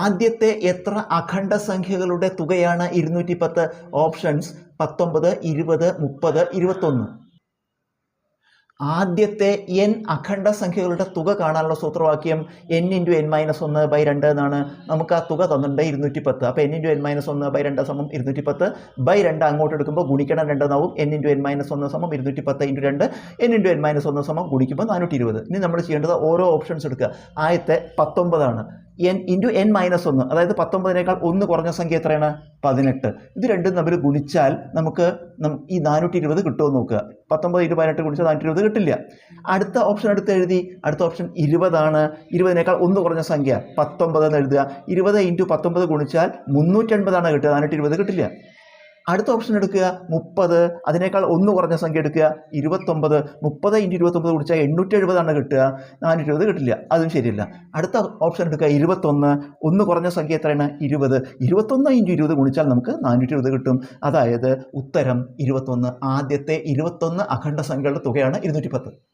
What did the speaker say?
ആദ്യത്തെ എത്ര അഖണ്ഡ സംഖ്യകളുടെ തുകയാണ് ഇരുന്നൂറ്റി പത്ത് ഓപ്ഷൻസ് പത്തൊമ്പത് ഇരുപത് മുപ്പത് ഇരുപത്തൊന്ന്. ആദ്യത്തെ എൻ അഖണ്ഡ സംഖ്യകളുടെ തുക കാണാനുള്ള സൂത്രവാക്യം എൻ ഇന്റു എൻ മൈനസ് ഒന്ന് ബൈ രണ്ട് എന്നാണ്. നമുക്ക് ആ തുക തന്നിട്ടുണ്ട് ഇരുന്നൂറ്റി പത്ത് അപ്പോൾ എൻ ഇന്റു എൻ മൈനസ് ഒന്ന് ബൈ രണ്ട് സമം ഇരുന്നൂറ്റി പത്ത് ബൈ രണ്ട് അങ്ങോട്ട് എടുക്കുമ്പോൾ ഗുണിക്കണം രണ്ട് എന്നാവും എൻ ഇന്റു എൻ മൈനസ് ഒന്ന് സമം ഇരുന്നൂറ്റി പത്ത് ഇന്റു രണ്ട്. എൻ ഇന്റു എൻ മൈനസ് ഒന്ന് സമം ഗുണിക്കുമ്പോൾ നാനൂറ്റി ഇരുപത് ഇനി നമ്മൾ ചെയ്യേണ്ടത് ഓരോ ഓപ്ഷൻസ് എടുക്കുക. ആദ്യത്തെ പത്തൊമ്പതാണ്. എൻ ഇന്റു എൻ മൈനസ് ഒന്ന് അതായത് പത്തൊമ്പതിനേക്കാൾ ഒന്ന് കുറഞ്ഞ സംഖ്യ എത്രയാണ്? പതിനെട്ട്. ഇത് രണ്ടും തമ്മിൽ ഗുണിച്ചാൽ നമുക്ക് ഈ നാനൂറ്റി ഇരുപത് കിട്ടുമോ നോക്കുക. പത്തൊമ്പത് ഇന്റു പതിനെട്ട് ഗുണിച്ചാൽ നാനൂറ്റി ഇരുപത് കിട്ടില്ല. അടുത്ത ഓപ്ഷൻ എടുത്ത് എഴുതി. അടുത്ത ഓപ്ഷൻ ഇരുപതാണ്. ഇരുപതിനേക്കാൾ ഒന്ന് കുറഞ്ഞ സംഖ്യ പത്തൊമ്പത് എന്ന് എഴുതുക. ഇരുപത് ഇന്റു പത്തൊമ്പത് ഗുണിച്ചാൽ മുന്നൂറ്റൻപതാണ് കിട്ടുക. നാനൂറ്റി ഇരുപത് കിട്ടില്ല. അടുത്ത ഓപ്ഷൻ എടുക്കുക മുപ്പത്. അതിനേക്കാൾ ഒന്ന് കുറഞ്ഞ സംഖ്യ എടുക്കുക ഇരുപത്തൊമ്പത്. മുപ്പത് ഇന്റു ഇരുപത്തൊമ്പത് കുടിച്ചാൽ എണ്ണൂറ്റി എഴുപതാണ് കിട്ടുക. നാനൂറ്റി എഴുപത് കിട്ടില്ല അതും ശരിയല്ല. അടുത്ത ഓപ്ഷൻ എടുക്കുക ഇരുപത്തൊന്ന്. ഒന്ന് കുറഞ്ഞ സംഖ്യ എത്രയാണ്? ഇരുപത്. ഇരുപത്തൊന്ന് ഇന്റു ഇരുപത് ഗുണിച്ചാൽ നമുക്ക് നാനൂറ്റി എഴുപത് കിട്ടും. അതായത് ഉത്തരം ഇരുപത്തൊന്ന്. ആദ്യത്തെ ഇരുപത്തൊന്ന് അഖണ്ഡ സംഖ്യകളുടെ തുകയാണ് ഇരുന്നൂറ്റി പത്ത്